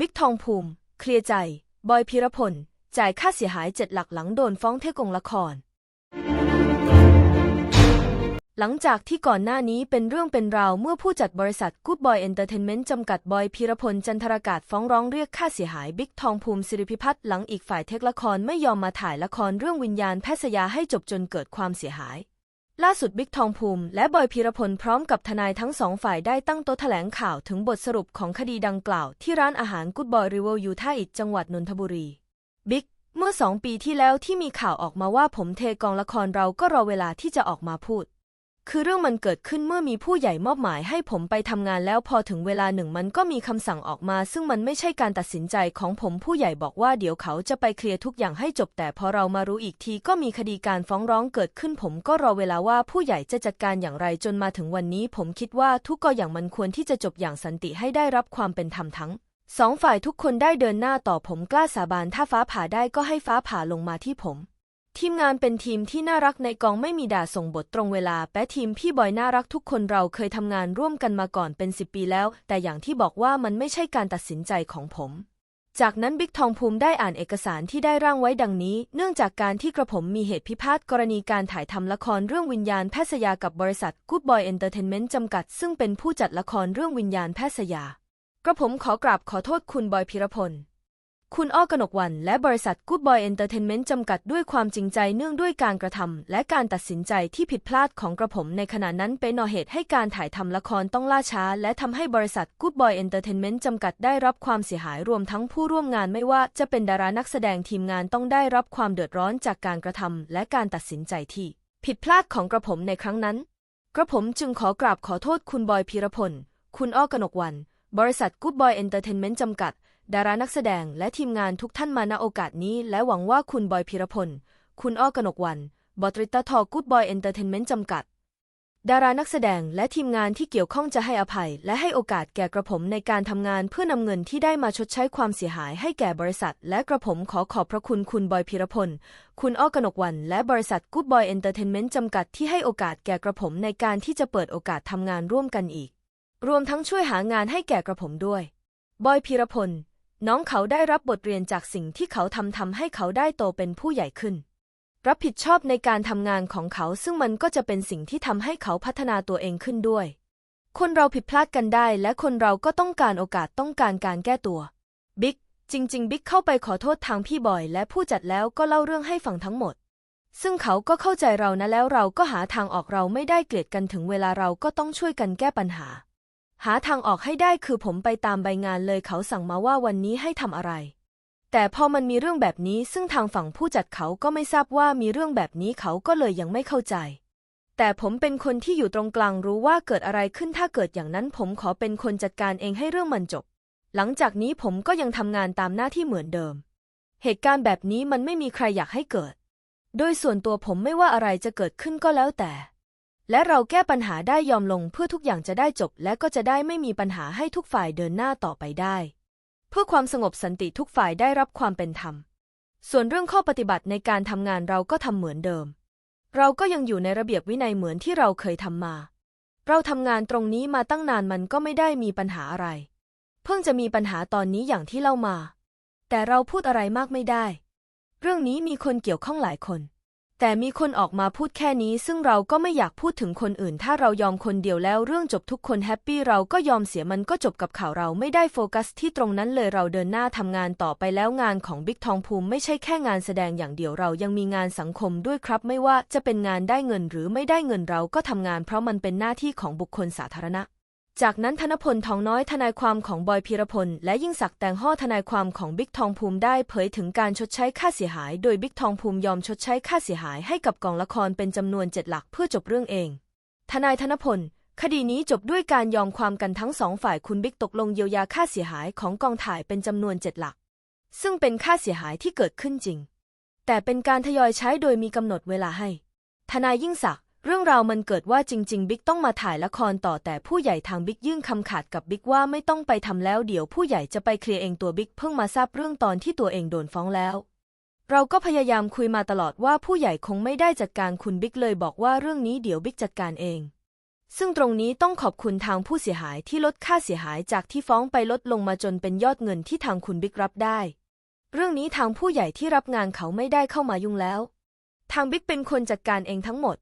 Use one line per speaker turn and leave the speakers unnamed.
บิ๊กทองภูมิ เคลียร์ใจ บอยพีรพล จ่ายค่าเสียหายเจ็ดหลักหลังโดนฟ้องเทกงละคร หลังจากที่ก่อนหน้านี้เป็นเรื่องเป็นราวเมื่อผู้จัดบริษัท Good Boy Entertainment จำกัดบอยพีรพลจันทรากาศฟ้องร้องเรียกค่าเสียหายบิ๊กทองภูมิสิริพิพัฒน์หลังอีกฝ่ายเทคละครไม่ยอมมาถ่ายละครเรื่องวิญญาณแพทยาให้จบจนเกิดความเสียหาย ล่าสุดบิ๊กทองภูมิ และบอยพีรพลพร้อมกับทนายทั้งสองฝ่ายได้ตั้งโต๊ะแถลงข่าวถึงบทสรุปของคดีดังกล่าว ที่ร้านอาหาร Good Boy River อยู่ท่าอิฐจังหวัดนนทบุรี บิ๊ก เมื่อสองปีที่แล้วที่มีข่าวออกมาว่าผมเทกองละครเราก็รอเวลาที่จะออกมาพูด คือเรื่องมันเกิดขึ้นเมื่อมีผู้ใหญ่มอบหมายให้ผมไปทำงานแล้วพอถึงเวลาหนึ่งมันก็มีคำสั่งออกมา ซึ่งมันไม่ใช่การตัดสินใจของผมผู้ใหญ่บอกว่าเดี๋ยวเขาจะไปเคลียร์ทุกอย่างให้จบ แต่พอเรามารู้อีกทีก็มีคดีการฟ้องร้องเกิดขึ้น ผมก็รอเวลาว่าผู้ใหญ่จะจัดการอย่างไรจนมาถึงวันนี้ ผมคิดว่าทุกก็อย่างมันควรที่จะจบอย่างสันติให้ได้รับความเป็นธรรมทั้งสองฝ่ายทุกคนได้เดินหน้าต่อผมกล้าสาบานถ้าฟ้าผ่าได้ก็ให้ฟ้าผ่าลงมาที่ผม ทีมงานเป็นทีมที่น่ารักในกองไม่มีด่าส่งบทตรงเวลา แปะทีมพี่บอยน่ารักทุกคนเราเคยทำงานร่วมกันมาก่อนเป็นสิบปีแล้ว แต่อย่างที่บอกว่ามันไม่ใช่การตัดสินใจของผม จากนั้นบิ๊กทองภูมิได้อ่านเอกสารที่ได้ร่างไว้ดังนี้ เนื่องจากการที่กระผมมีเหตุพิพาทกรณีการถ่ายทำละครเรื่องวิญญาณแพทยากับบริษัท Good Boy Entertainment จำกัด ซึ่งเป็นผู้จัดละครเรื่องวิญญาณแพทยากระผมขอกราบขอโทษคุณบอยพิรพล คุณอ้อกนกวันและบริษัท Good Boy Entertainment จำกัดด้วยความจริงใจเนื่องด้วยการกระทำและการตัดสินใจที่ผิดพลาดของกระผมในขณะนั้นเป็นเหตุให้การถ่ายทำละครต้องล่าช้า และทำให้บริษัท Good Boy Entertainment จำกัดได้รับความเสียหายรวมทั้งผู้ร่วมงานไม่ว่าจะเป็นดารานักแสดงทีมงานต้องได้รับความเดือดร้อนจากการกระทำและการตัดสินใจที่ ผิดพลาดของกระผมในครั้งนั้น กระผมจึงขอกราบขอโทษคุณบอยพีรพล คุณอ้อกนกวัน บริษัท Good Boy Entertainment จำกัด ดารานักแสดงและทีมงานทุกท่านมาณโอกาสนี้ และหวังว่าคุณบอยพีรพล คุณอ้อกนกวัน บอตริตาทอ Good Boy Entertainment จำกัด ดารานักแสดงและทีมงานที่เกี่ยวข้องจะให้อภัย และให้โอกาสแก่กระผมในการทำงานเพื่อนำเงินที่ได้มาชดใช้ความเสียหายให้แก่บริษัท และกระผมขอขอบพระคุณคุณบอยพีรพล คุณอ้อกนกวัน และบริษัท Good Boy Entertainment จำกัดที่ให้โอกาสแก่กระผมในการที่จะเปิดโอกาสทำงานร่วมกันอีก รวมทั้งช่วยหางานให้แก่กระผมด้วย บอยพีรพล น้องเขาได้รับบทเรียนจากสิ่งที่เขาทำทำให้เขาได้โตเป็นผู้ใหญ่ขึ้น รับผิดชอบในการทำงานของเขาซึ่งมันก็จะเป็นสิ่งที่ทำให้เขาพัฒนาตัวเองขึ้นด้วย คนเราผิดพลาดกันได้ และคนเราก็ต้องการโอกาสต้องการการแก้ตัว บิ๊กจริง ๆ บิ๊กเข้าไปขอโทษทางพี่บอย และผู้จัดแล้วก็เล่าเรื่องให้ฟังทั้งหมด ซึ่งเขาก็เข้าใจเรานะแล้วเราก็หาทางออกเราไม่ได้เกลียดกันถึงเวลาเราก็ต้องช่วยกันแก้ปัญหา หาทางออกให้ได้คือผมไปตามใบงานเลยเขาสั่งมาว่าวันนี้ให้ทำอะไร แต่พอมันมีเรื่องแบบนี้ซึ่งทางฝั่งผู้จัดเขาก็ไม่ทราบว่ามีเรื่องแบบนี้เขาก็เลยยังไม่เข้าใจ แต่ผมเป็นคนที่อยู่ตรงกลางรู้ว่าเกิดอะไรขึ้นถ้าเกิดอย่างนั้นผมขอเป็นคนจัดการเองให้เรื่องมันจบ หลังจากนี้ผมก็ยังทำงานตามหน้าที่เหมือนเดิม เหตุการณ์แบบนี้มันไม่มีใครอยากให้เกิด โดยส่วนตัวผมไม่ว่าอะไรจะเกิดขึ้นก็แล้วแต่ และเราแก้ปัญหาได้ยอมลงเพื่อทุกอย่างจะได้จบ และก็จะได้ไม่มีปัญหาให้ทุกฝ่ายเดินหน้าต่อไปได้ เพื่อความสงบสันติทุกฝ่ายได้รับความเป็นธรรม ส่วนเรื่องข้อปฏิบัติในการทำงานเราก็ทำเหมือนเดิม เราก็ยังอยู่ในระเบียบวินัยเหมือนที่เราเคยทำมา เราทำงานตรงนี้มาตั้งนานมันก็ไม่ได้มีปัญหาอะไร เพิ่งจะมีปัญหาตอนนี้อย่างที่เล่ามา แต่เราพูดอะไรมากไม่ได้ เรื่องนี้มีคนเกี่ยวข้องหลายคน แต่มีคนออกมาพูดแค่นี้ ซึ่งเราก็ไม่อยากพูดถึงคนอื่น ถ้าเรายอมคนเดียวแล้วเรื่องจบทุกคนแฮปปี้เราก็ยอมเสียมันก็จบกับข่าวเราไม่ได้โฟกัสที่ตรงนั้นเลยเราเดินหน้าทำงานต่อไปแล้วงานของบิ๊กทองภูมิไม่ใช่แค่งานแสดงอย่างเดียวเรายังมีงานสังคมด้วยครับ ไม่ว่าจะเป็นงานได้เงินหรือไม่ได้เงินเราก็ทำงาน เพราะมันเป็นหน้าที่ของบุคคลสาธารณะ จากนั้นธนพลทองน้อยทนายความของบอยพีรพล และยิ่งศักดิ์แตงห่อทนายความของบิ๊กทองภูมิได้เผยถึงการชดใช้ค่าเสียหาย โดยบิ๊กทองภูมิยอมชดใช้ค่าเสียหายให้กับกองละครเป็นจำนวนเจ็ดหลักเพื่อจบเรื่องเอง ทนายธนพล คดีนี้จบด้วยการยอมความกันทั้งสองฝ่ายคุณบิ๊กตกลงเยียวยาค่าเสียหายของกองถ่ายเป็นจำนวนเจ็ดหลัก ซึ่งเป็นค่าเสียหายที่เกิดขึ้นจริง แต่เป็นการทยอยใช้โดยมีกำหนดเวลาให้ ทนายยิ่งศักดิ์ เรื่องราวมันเกิดว่าจริง ๆ บิ๊กต้องมาถ่ายละครต่อแต่ผู้ใหญ่ทางบิ๊กยื่นคำขาดกับบิ๊กว่าไม่ต้องไปทำแล้วเดี๋ยวผู้ใหญ่จะไปเคลียร์เองตัวบิ๊กเพิ่งมาทราบเรื่องตอนที่ตัวเองโดนฟ้องแล้ว เราก็พยายามคุยมาตลอดว่าผู้ใหญ่คงไม่ได้จัดการคุณบิ๊กเลยบอกว่าเรื่องนี้เดี๋ยวบิ๊กจัดการเอง ซึ่งตรงนี้ต้องขอบคุณทางผู้เสียหายที่ลดค่าเสียหายจากที่ฟ้องไปลดลงมาจนเป็นยอดเงินที่ทางคุณบิ๊กรับได้ เรื่องนี้ทางผู้ใหญ่ที่รับงานเขาไม่ได้เข้ามายุ่งแล้ว ทางบิ๊กเป็นคนจัดการเองทั้งหมด